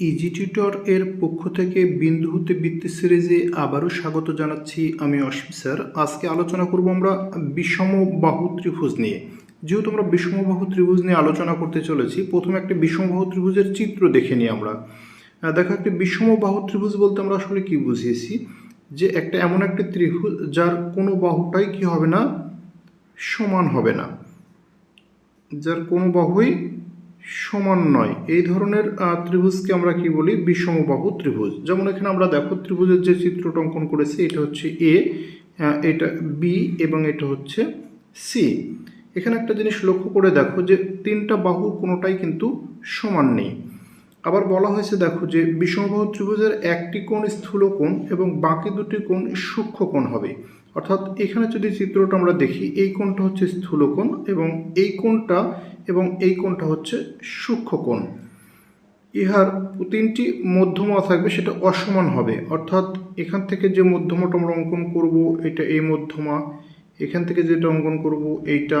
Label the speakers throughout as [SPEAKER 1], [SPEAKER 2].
[SPEAKER 1] Easy tutor এর পক্ষ থেকে বিন্দু হতে বৃত্তি সিরিজে আবারও স্বাগত জানাচ্ছি আমি অসীম স্যার। আজকে আলোচনা করব আমরা বিষম বাহু ত্রিভুজ নিয়ে। যেহেতু আমরা বিষম বাহু ত্রিভুজ নিয়ে আলোচনা করতে চলেছি, প্রথমে একটা বিষম বাহু ত্রিভুজের চিত্র দেখে নিই আমরা। দেখো, একটি বিষম বাহু ত্রিভুজ বলতে আমরা আসলে কি বুঝিয়েছি? যে একটা এমন একটি ত্রিভুজ যার কোনো বাহুটাই কি হবে না, সমান হবে না। যার কোনো বাহুই সমান নয়। এই ধরনের ত্রিভুজকে আমরা কি বলি? বিষমবাহু ত্রিভুজ। যেমন এখানে আমরা দেখো, ত্রিভুজের যে চিত্রটা অঙ্কন করেছি, এটা হচ্ছে এ এটা বি এবং এটা হচ্ছে সি এখানে একটা জিনিস লক্ষ্য করে দেখো যে, তিনটা বাহু কোনোটাই কিন্তু সমান নেই। আবার বলা হয়েছে দেখো যে, বিষমবাহু ত্রিভুজের একটি কোণ স্থূল কোণ এবং বাকি দুটি কোণ সূক্ষ্ম কোণ হবে। অর্থাৎ এখানে যদি চিত্রটা আমরা দেখি, এই কোণটা হচ্ছে স্থূল কোণ এবং এই কোণটা এবং এই কোণটা হচ্ছে সূক্ষ্ম কোণ ইহার তিনটি মধ্যমা থাকবে, সেটা অসমান হবে। অর্থাৎ এখান থেকে যে মধ্যমাটা আমরা অঙ্কন করব, এটা এই মধ্যমা, এখান থেকে যেটা অঙ্কন করব, এইটা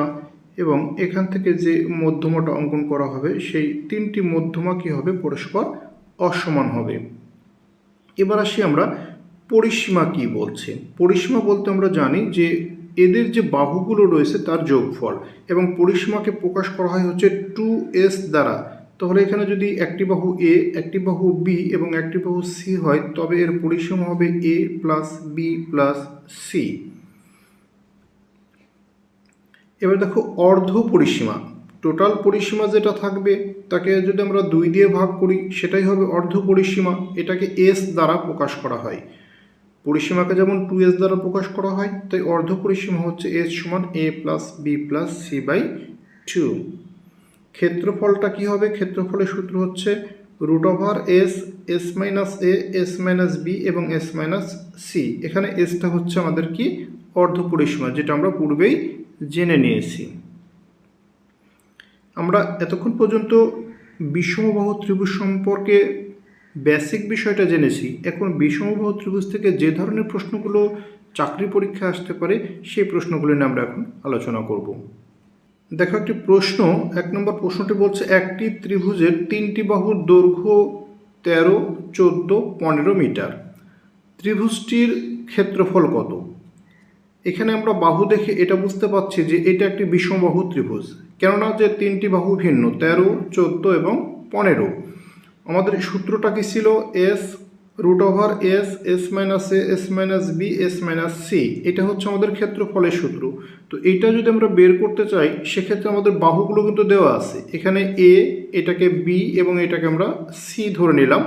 [SPEAKER 1] এবং এখান থেকে যে মধ্যমাটা অঙ্কন করা হবে, সেই তিনটি মধ্যমা কি হবে? পরস্পর অসমান হবে। এবার আসি আমরা পরিসীমা কি বলছে? পরিসীমা বলতে আমরা জানি যে এদের যে বাহুগুলো রয়েছে তার যোগফল এবং পরিসীমাকে প্রকাশ করা হয় হচ্ছে টু এস দ্বারা। তাহলে এখানে যদি একটি বাহু এ একটি বাহু বি এবং একটি বাহু সি হয়, তবে এর পরিসীমা হবে A plus B plus C এবার দেখো, অর্ধ পরিসীমা। টোটাল পরিসীমা যেটা থাকবে, তাকে যদি আমরা দুই দিয়ে ভাগ করি, সেটাই হবে অর্ধ পরিসীমা। এটাকে এস দ্বারা প্রকাশ করা হয়। পরিসীমাকে যেমন টু এস দ্বারা প্রকাশ করা হয়, তাই অর্ধ পরিসীমা হচ্ছে এস সমান A plus B plus C by two ক্ষেত্রফলটা কি হবে? ক্ষেত্রফলের সূত্র হচ্ছে root over S S minus A S minus B এবং এস মাইনাস সি এখানে এসটা হচ্ছে আমাদের কি? অর্ধ পরিসীমা, যেটা আমরা পূর্বেই জেনে নিয়েছি। আমরা এতক্ষণ পর্যন্ত বিষমবাহু ত্রিভুজ সম্পর্কে বেসিক বিষয়টা জেনেছি। এখন বিষমবাহু ত্রিভুজ থেকে যে ধরনের প্রশ্নগুলো চাকরি পরীক্ষা আসতে পারে, সেই প্রশ্নগুলো নিয়ে আমরা এখন আলোচনা করব। দেখো একটি প্রশ্ন, এক নম্বর প্রশ্নটি বলছে, একটি ত্রিভুজের তিনটি বাহুর দৈর্ঘ্য তেরো, চোদ্দ, পনেরো মিটার। ত্রিভুজটির ক্ষেত্রফল কত? এখানে আমরা বাহু দেখে এটা বুঝতে পারছি যে এটা একটি বিষমবাহু ত্রিভুজ। কেননা যে তিনটি বাহু ভিন্ন, তেরো, চোদ্দ এবং পনেরো। আমাদের সূত্রটা কি ছিল? S root over S S minus A S minus B S minus C এটা হচ্ছে আমাদের ক্ষেত্রফলের সূত্র। তো এটা যদি আমরা বের করতে চাই, সেক্ষেত্রে আমাদের বাহুগুলো কিন্তু দেওয়া আছে। এখানে এ এটাকে বি এবং এটাকে আমরা সি ধরে নিলাম।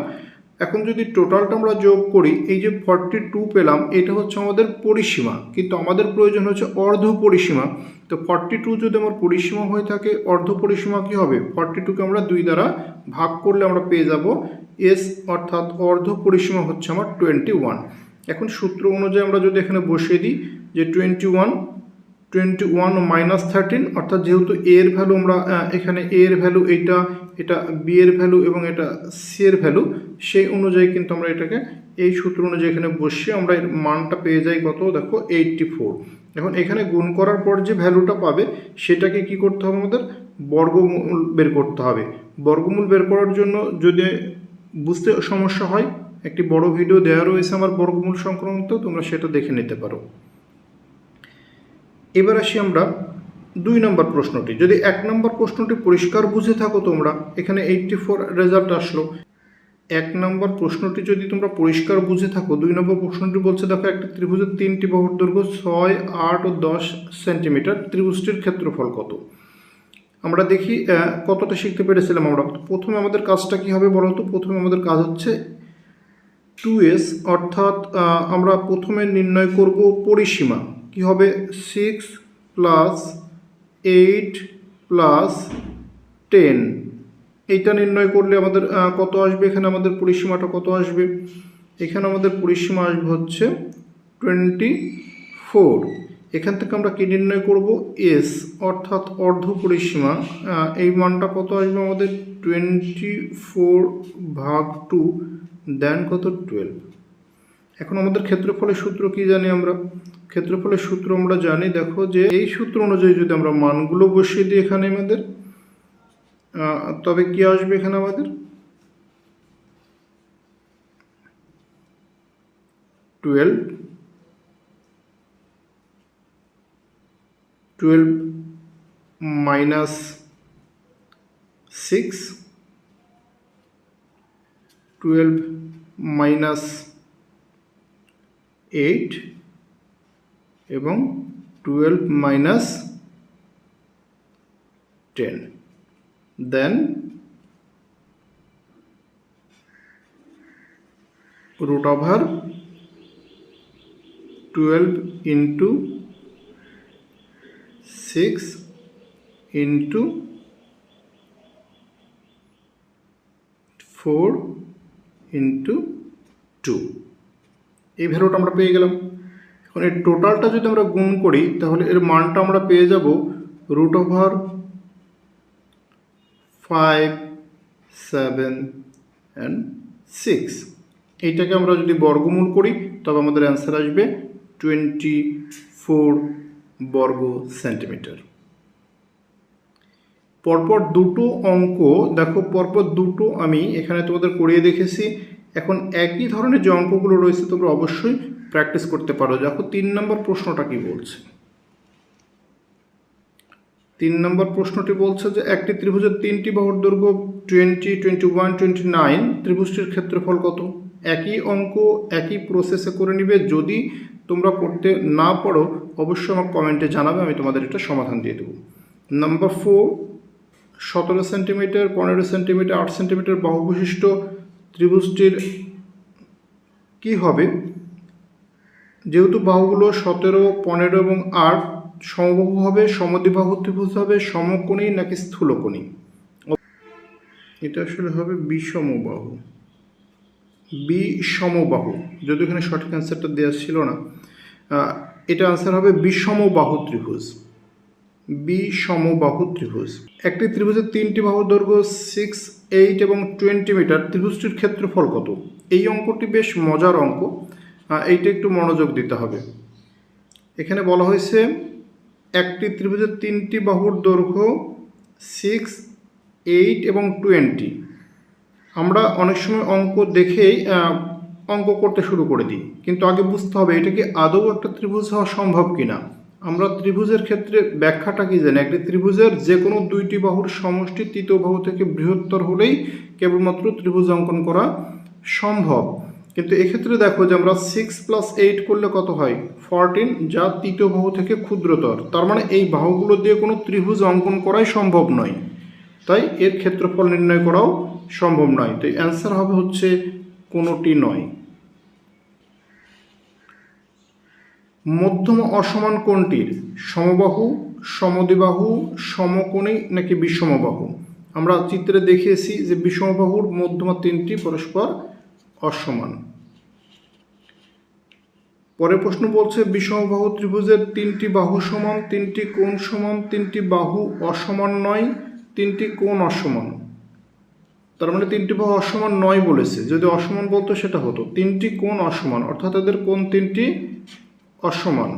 [SPEAKER 1] এখন যদি টোটালটা আমরা যোগ করি, এই যে ফর্টি টু পেলাম, এটা হচ্ছে আমাদের পরিসীমা। কিন্তু আমাদের প্রয়োজন হচ্ছে অর্ধ পরিসীমা। তো ফর্টি টু যদি আমার পরিসীমা হয়ে থাকে, অর্ধ পরিসীমা কী হবে? ফর্টি টুকে আমরা দুই দ্বারা ভাগ করলে আমরা পেয়ে যাব এস অর্থাৎ অর্ধ পরিসীমা হচ্ছে আমার টোয়েন্টি ওয়ান এখন সূত্র অনুযায়ী আমরা যদি এখানে বসিয়ে দিই যে twenty one twenty one minus thirteen অর্থাৎ যেহেতু এ এর ভ্যালু আমরা এখানে এ এর ভ্যালু এইটা, এটা বি এর ভ্যালু এবং এটা সি এর ভ্যালু সেই অনুযায়ী কিন্তু আমরা এটাকে, এই সূত্র অনুযায়ী এখানে বসিয়ে আমরা এর মানটা পেয়ে যাই কত? দেখো এইটটি ফোর এখন এখানে গুণ করার পর যে ভ্যালুটা পাবে, সেটাকে কি করতে হবে আমাদের? বর্গমূল বের করতে হবে। বর্গমূল বের করার জন্য যদি বুঝতে সমস্যা হয়, একটি বড় ভিডিও দেওয়া রয়েছে আমার বর্গমূল সংক্রান্ত, তোমরা সেটা দেখে নিতে পারো। এবার আসি আমরা দুই নম্বর প্রশ্নটি। যদি এক নম্বর প্রশ্নটি পরিষ্কার বুঝে থাকো তোমরা, এখানে এইটটি ফোর রেজাল্ট আসলো। এক নম্বর প্রশ্নটি যদি তোমরা পরিষ্কার বুঝে থাকো, দুই নম্বর প্রশ্নটি বলছে, দেখো একটা ত্রিভুজের তিনটি বাহুর দৈর্ঘ্য ছয়, আট ও দশ সেন্টিমিটার। ত্রিভুজটির ক্ষেত্রফল কত? আমরা দেখি কতটা শিখতে পেরেছিলাম আমরা। প্রথমে আমাদের কাজটা কি হবে বলো তো? প্রথমে আমাদের কাজ হচ্ছে টু এস অর্থাৎ আমরা প্রথমে নির্ণয় করব পরিসীমা। কি হবে? Six plus eight plus ten এইটা নির্ণয় করলে আমাদের কত আসবে? এখানে আমাদের পরিসীমাটা কত আসবে? এখানে আমাদের পরিসীমা আসবে হচ্ছে টোয়েন্টি ফোর এখান থেকে আমরা কি নির্ণয় করব? এস অর্থাৎ অর্ধ পরিসীমা। এই মানটা কত আসবে আমাদের? টোয়েন্টি ফোর ভাগ টু দেন কত? টুয়েলভ এখন আমাদের ক্ষেত্রফলের সূত্র কি জানি আমরা? ক্ষেত্রফলের সূত্র আমরা জানি, দেখো যে এই সূত্র অনুযায়ী যদি আমরা মানগুলো বসিয়ে দিই এখানে আমাদের তবে কি আসবে এখানে আমাদের? Twelve. Twelve minus six. Twelve minus eight এবং twelve minus ten then root over 12 into 6 into 4 into 2 এই ভ্যালুটা আমরা পেয়ে গেলাম। এখন এই টোটালটা যদি আমরা গুণ করি, তাহলে এর মানটা আমরা পেয়ে যাব root over five seven and six এইটাকে আমরা যদি বর্গমূল করি, তবে আমাদের অ্যান্সার আসবে টোয়েন্টি ফোর বর্গ সেন্টিমিটার পরপর দুটো অঙ্ক, দেখো পরপর দুটো আমি এখানে তোমাদের করিয়ে দেখেছি। এখন একই ধরনের যে অঙ্কগুলো রয়েছে, তোমরা অবশ্যই প্র্যাকটিস করতে পারো। দেখো, তিন নম্বর প্রশ্নটা কি বলছে? তিন নম্বর প্রশ্নটি বলছে যে, একটি ত্রিভুজের তিনটি বাহুর দৈর্ঘ্য twenty twenty one twenty nine ত্রিভুজটির ক্ষেত্রফল কত? একই অঙ্ক, একই প্রসেসে করে নিবে। যদি তোমরা করতে না পারো, অবশ্যই আমার কমেন্টে জানাবে, আমি তোমাদের এটা সমাধান দিয়ে দেবো। নাম্বার ফোর সতেরো সেন্টিমিটার পনেরো সেন্টিমিটার আট সেন্টিমিটার বাহু বিশিষ্ট ত্রিভুজটির কি হবে? যেহেতু বাহুগুলো সতেরো, পনেরো এবং আট সমবাহু হবে, সমদ্বিবাহু ত্রিভুজ হবে, সমকোণী নাকি স্থূলকোণী? এটা আসলে হবে বিষমবাহু বিষমবাহু যদি এখানে সঠিক অ্যান্সারটা দেওয়া ছিল না। এটা আনসার হবে বিষমবাহু ত্রিভুজ। বিষমবাহু ত্রিভুজ। একটি ত্রিভুজের তিনটি বাহুর দৈর্ঘ্য সিক্স এইট এবং টোয়েন্টি মিটার ত্রিভুজটির ক্ষেত্রফল কত? এই অঙ্কটি বেশ মজার অঙ্ক। এইটা একটু মনোযোগ দিতে হবে। এখানে বলা হয়েছে, একটি ত্রিভুজের তিনটি বাহুর দৈর্ঘ্য সিক্স এইট এবং টোয়েন্টি আমরা অনেক সময় অঙ্ক দেখেই অঙ্ক করতে শুরু করে দিই। কিন্তু আগে বুঝতে হবে, এটা কি আদৌ একটা ত্রিভুজ হওয়া সম্ভব কিনা? আমরা ত্রিভুজের ক্ষেত্রে ব্যাখ্যাটা কি জানি? একটি ত্রিভুজের যে কোনো দুইটি বাহুর সমষ্টি তৃতীয় বাহু থেকে বৃহত্তর হলেই কেবলমাত্র ত্রিভুজ অঙ্কন করা সম্ভব। কিন্তু এক্ষেত্রে দেখো যে আমরা সিক্স প্লাস এইট করলে কত হয়? ফরটিন যা তৃতীয় বাহু থেকে ক্ষুদ্রতর। তার মানে এই বাহুগুলো দিয়ে কোনো ত্রিভুজ অঙ্কন করাই সম্ভব নয়। তাই এর ক্ষেত্রফল নির্ণয় করাও সম্ভব নয়। তো অ্যান্সার হবে হচ্ছে কোনোটি নয়। মধ্যম অসমান কোণটির সমবাহু সমদিবাহু সমকোণী নাকি বিষমবাহু? আমরা চিত্রে দেখিয়েছি যে বিষমবাহুর মধ্যমা তিনটি পরস্পর অসমান। পরের প্রশ্ন বলছে, বিষমবাহু ত্রিভুজের তিনটি বাহু সমান, তিনটি কোণ সমান, তিনটি বাহু অসমান নয়, তিনটি কোণ অসমান। তার মানে তিনটি বাহু অসমান নয় বলেছে। যদি অসমান বলতো সেটা হতো। তিনটি কোণ অসমান, অর্থাৎ এদের কোণ তিনটি অসমান।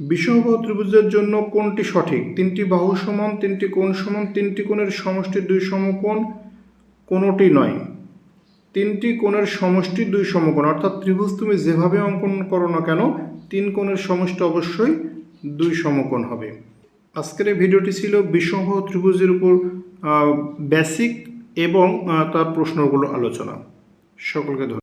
[SPEAKER 1] বিষমবাহু ত্রিভুজের জন্য কোনটি সঠিক? তিনটি বাহু সমান, তিনটি কোণ সমান, তিনটি কোণের সমষ্টি দুই সমকোণ, কোনোটি নয়। তিনটি কোণের সমষ্টি দুই সমকোণ, অর্থাৎ ত্রিভুজ তুমি যেভাবে অঙ্কন করো না কেন, তিন কোণের সমষ্টি অবশ্যই দুই সমকোণ হবে। আজকের এই ভিডিওটি ছিল বিষমবাহু ত্রিভুজের উপর বেসিক এবং তার প্রশ্নগুলো আলোচনা। সকলকে